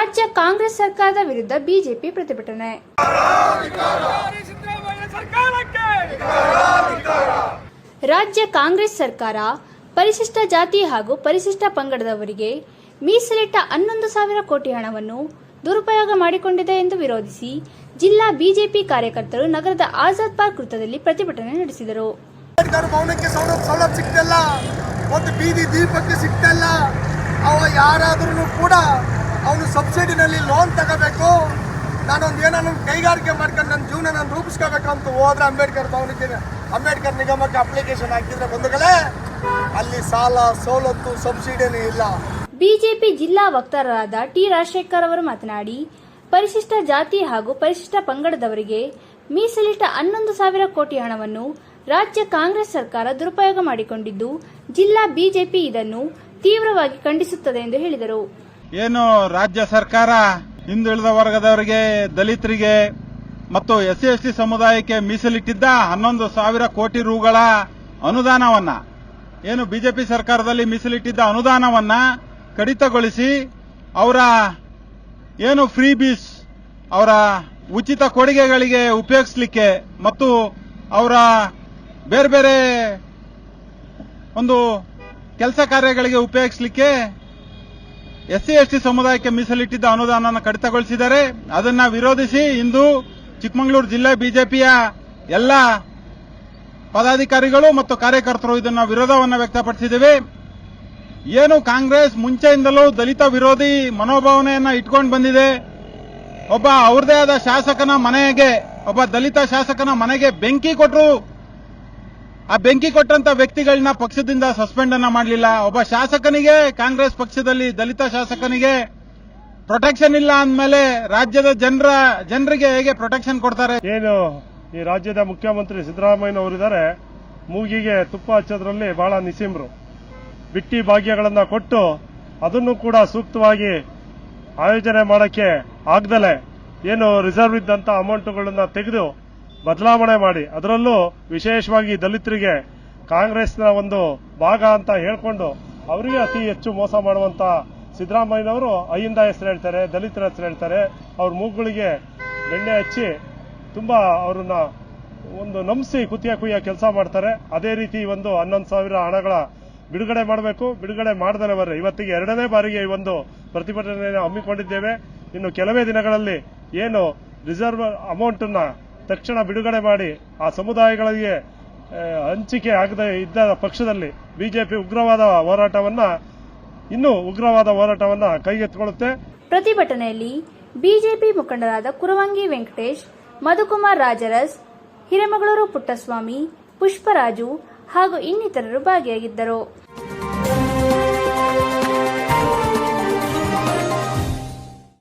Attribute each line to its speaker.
Speaker 1: ರಾಜ್ಯ ಕಾಂಗ್ರೆಸ್ ಸರ್ಕಾರದ ವಿರುದ್ಧ ಬಿಜೆಪಿ ಪ್ರತಿಭಟನೆ. ರಾಜ್ಯ ಕಾಂಗ್ರೆಸ್ ಸರ್ಕಾರ ಪರಿಶಿಷ್ಟ ಜಾತಿ ಹಾಗೂ ಪರಿಶಿಷ್ಟ ಪಂಗಡದವರಿಗೆ ಮೀಸಲಿಟ್ಟ ಹನ್ನೊಂದು ಸಾವಿರ ಕೋಟಿ ಹಣವನ್ನು ದುರುಪಯೋಗ ಮಾಡಿಕೊಂಡಿದೆ ಎಂದು ವಿರೋಧಿಸಿ ಜಿಲ್ಲಾ ಬಿಜೆಪಿ ಕಾರ್ಯಕರ್ತರು ನಗರದ ಆಜಾದ್ ಪಾರ್ಕ್ ವೃತ್ತದಲ್ಲಿ ಪ್ರತಿಭಟನೆ ನಡೆಸಿದರು.
Speaker 2: ಸೌಲಭ್ಯ ಸಿಗ್ತಿಲ್ಲ ಒಂದು ಬೀದಿ ದೀಪಕ್ಕೆ ಸಿಗ್ತಲ್ಲ ಅವ ಯಾರಾದ್ರೂ ಕೂಡ ಅವನು ಸಬ್ಸಿಡಿನಲ್ಲಿ ಲೋನ್ ತಗೋಬೇಕು. ನಾನೊಂದು ಏನೋ ಕೈಗಾರಿಕೆ ಮಾಡ್ಕೊಂಡು ನನ್ನ ಜೀವನ ನಾನು ರೂಪಿಸ್ಕೋಬೇಕಂತ ಹೋದ್ರೆ ಅಂಬೇಡ್ಕರ್ ಭವನಕ್ಕೆ ಅಂಬೇಡ್ಕರ್ ನಿಗಮಕ್ಕೆ ಅಪ್ಲಿಕೇಶನ್ ಹಾಕಿದ್ರೆ ಬಂಧುಗಳೇ, ಅಲ್ಲಿ ಸಾಲ ಸವಲತ್ತು ಸಬ್ಸಿಡಿನೇ ಇಲ್ಲ.
Speaker 1: ಬಿಜೆಪಿ ಜಿಲ್ಲಾ ವಕ್ತಾರರಾದ ಟಿ ರಾಜಶೇಖರ್ ಅವರು ಮಾತನಾಡಿ, ಪರಿಶಿಷ್ಟ ಜಾತಿ ಹಾಗೂ ಪರಿಶಿಷ್ಟ ಪಂಗಡದವರಿಗೆ ಮೀಸಲಿಟ್ಟ ಹನ್ನೊಂದು ಸಾವಿರ ಕೋಟಿ ಹಣವನ್ನು ರಾಜ್ಯ ಕಾಂಗ್ರೆಸ್ ಸರ್ಕಾರ ದುರುಪಯೋಗ ಮಾಡಿಕೊಂಡಿದ್ದು, ಜಿಲ್ಲಾ ಬಿಜೆಪಿ ಇದನ್ನು ತೀವ್ರವಾಗಿ ಖಂಡಿಸುತ್ತದೆ ಎಂದು ಹೇಳಿದರು.
Speaker 3: ಏನು ರಾಜ್ಯ ಸರ್ಕಾರ ಹಿಂದುಳಿದ ವರ್ಗದವರಿಗೆ, ದಲಿತರಿಗೆ ಮತ್ತು ಎಸ್ ಸಿ ಎಸ್ ಟಿ ಸಮುದಾಯಕ್ಕೆ ಮೀಸಲಿಟ್ಟಿದ್ದ ಹನ್ನೊಂದು ಸಾವಿರ ಕೋಟಿ ರೂಗಳ ಅನುದಾನವನ್ನ, ಏನು ಬಿಜೆಪಿ ಸರ್ಕಾರದಲ್ಲಿ ಮೀಸಲಿಟ್ಟಿದ್ದ ಅನುದಾನವನ್ನ ಕಡಿತಗೊಳಿಸಿ ಅವರ ಏನು ಫ್ರೀ ಬೀಸ್ ಅವರ ಉಚಿತ ಕೊಡುಗೆಗಳಿಗೆ ಉಪಯೋಗಿಸಲಿಕ್ಕೆ ಮತ್ತು ಅವರ ಬೇರೆ ಬೇರೆ ಒಂದು ಕೆಲಸ ಕಾರ್ಯಗಳಿಗೆ ಉಪಯೋಗಿಸಲಿಕ್ಕೆ ಎಸ್ ಸಿ ಎಸ್ ಟಿ ಸಮುದಾಯಕ್ಕೆ ಮೀಸಲಿಟ್ಟಿದ್ದ ಅನುದಾನವನ್ನು ಕಡಿತಗೊಳಿಸಿದ್ದಾರೆ ಅದನ್ನ ವಿರೋಧಿಸಿ ಇಂದು ಚಿಕ್ಕಮಗಳೂರು ಜಿಲ್ಲೆ ಬಿಜೆಪಿಯ ಎಲ್ಲ ಪದಾಧಿಕಾರಿಗಳು ಮತ್ತು ಕಾರ್ಯಕರ್ತರು ಇದನ್ನ ವಿರೋಧವನ್ನು ವ್ಯಕ್ತಪಡಿಸಿದ್ದೇವೆ. ಏನು ಕಾಂಗ್ರೆಸ್ ಮುಂಚೆಯಿಂದಲೂ ದಲಿತ ವಿರೋಧಿ ಮನೋಭಾವನೆಯನ್ನ ಇಟ್ಕೊಂಡು ಬಂದಿದೆ. ಒಬ್ಬ ಅವ್ರದೇ ಆದ ಶಾಸಕನ ಮನೆಗೆ, ಒಬ್ಬ ದಲಿತ ಶಾಸಕನ ಮನೆಗೆ ಬೆಂಕಿ ಕೊಟ್ಟರು ಆ ಬೆಂಕಿ ಕೊಟ್ಟಂತ ವ್ಯಕ್ತಿಗಳನ್ನ ಪಕ್ಷದಿಂದ ಸಸ್ಪೆಂಡ್ ಅನ್ನ ಮಾಡಲಿಲ್ಲ. ಒಬ್ಬ ಶಾಸಕನಿಗೆ, ಕಾಂಗ್ರೆಸ್ ಪಕ್ಷದಲ್ಲಿ ದಲಿತ ಶಾಸಕನಿಗೆ ಪ್ರೊಟೆಕ್ಷನ್ ಇಲ್ಲ ಅಂದಮೇಲೆ ರಾಜ್ಯದ ಜನರ, ಜನರಿಗೆ ಹೇಗೆ ಪ್ರೊಟೆಕ್ಷನ್ ಕೊಡ್ತಾರೆ?
Speaker 4: ಏನು, ಈ ರಾಜ್ಯದ ಮುಖ್ಯಮಂತ್ರಿ ಸಿದ್ದರಾಮಯ್ಯನವರಿದ್ದಾರೆ, ಮೂಗಿಗೆ ತುಪ್ಪ ಹಚ್ಚೋದ್ರಲ್ಲಿ ಬಹಳ ನಿಸಿಮ್ರು. ಬಿಟ್ಟಿ ಭಾಗ್ಯಗಳನ್ನ ಕೊಟ್ಟು ಅದನ್ನು ಕೂಡ ಸೂಕ್ತವಾಗಿ ಆಯೋಜನೆ ಮಾಡಕ್ಕೆ ಆಗ್ದಲೆ. ಏನು ರಿಸರ್ವ್ ಇದ್ದಂತ ಅಮೌಂಟ್ಗಳನ್ನ ತೆಗೆದು ಬದಲಾವಣೆ ಮಾಡಿ. ಅದರಲ್ಲೂ ವಿಶೇಷವಾಗಿ ದಲಿತರಿಗೆ ಕಾಂಗ್ರೆಸ್ನ ಒಂದು ಭಾಗ ಅಂತ ಹೇಳ್ಕೊಂಡು ಅವರಿಗೆ ಅತಿ ಹೆಚ್ಚು ಮೋಸ ಮಾಡುವಂತ ಸಿದ್ದರಾಮಯ್ಯನವರು ಅಯ್ಯಿಂದ ಹೆಸರು ಹೇಳ್ತಾರೆ, ದಲಿತರ ಹೆಸರು ಹೇಳ್ತಾರೆ. ಅವ್ರ ಮೂಗುಗಳಿಗೆ ಬೆಣ್ಣೆ ಹಚ್ಚಿ ತುಂಬಾ ಅವರನ್ನ ಒಂದು ನಂಬಿಸಿ ಕುತ್ತಿಯ ಕುಯ್ಯ ಕೆಲಸ ಮಾಡ್ತಾರೆ. ಅದೇ ರೀತಿ ಒಂದು ಹನ್ನೊಂದು ಸಾವಿರ ಹಣಗಳ ಬಿಡುಗಡೆ ಮಾಡಬೇಕು. ಬಿಡುಗಡೆ ಮಾಡದಲೇ ಬರ್ರೆ. ಇವತ್ತಿಗೆ ಎರಡನೇ ಬಾರಿಗೆ ಈ ಒಂದು ಪ್ರತಿಭಟನೆಯನ್ನು ಹಮ್ಮಿಕೊಂಡಿದ್ದೇವೆ. ಇನ್ನು ಕೆಲವೇ ದಿನಗಳಲ್ಲಿ ಏನು ರಿಸರ್ವ್ ಅಮೌಂಟ್ ಅನ್ನ ತಕ್ಷಣ ಬಿಡುಗಡೆ ಮಾಡಿ ಆ ಸಮುದಾಯಗಳಿಗೆ ಹಂಚಿಕೆ ಆಗದೆ ಇದ್ದ ಪಕ್ಷದಲ್ಲಿ ಬಿಜೆಪಿ ಉಗ್ರವಾದ ಹೋರಾಟವನ್ನ, ಇನ್ನೂ ಉಗ್ರವಾದ ಹೋರಾಟವನ್ನ ಕೈಗೆತ್ತಿಕೊಳ್ಳುತ್ತೆ.
Speaker 1: ಪ್ರತಿಭಟನೆಯಲ್ಲಿ ಬಿಜೆಪಿ ಮುಖಂಡರಾದ ಕುರವಂಗಿ ವೆಂಕಟೇಶ್, ಮಧುಕುಮಾರ್ ರಾಜರಸ್, ಹಿರೇಮಗಳೂರು ಪುಟ್ಟಸ್ವಾಮಿ, ಪುಷ್ಪರಾಜು ಹಾಗೂ ಇನ್ನಿತರರು ಭಾಗಿಯಾಗಿದ್ದರು.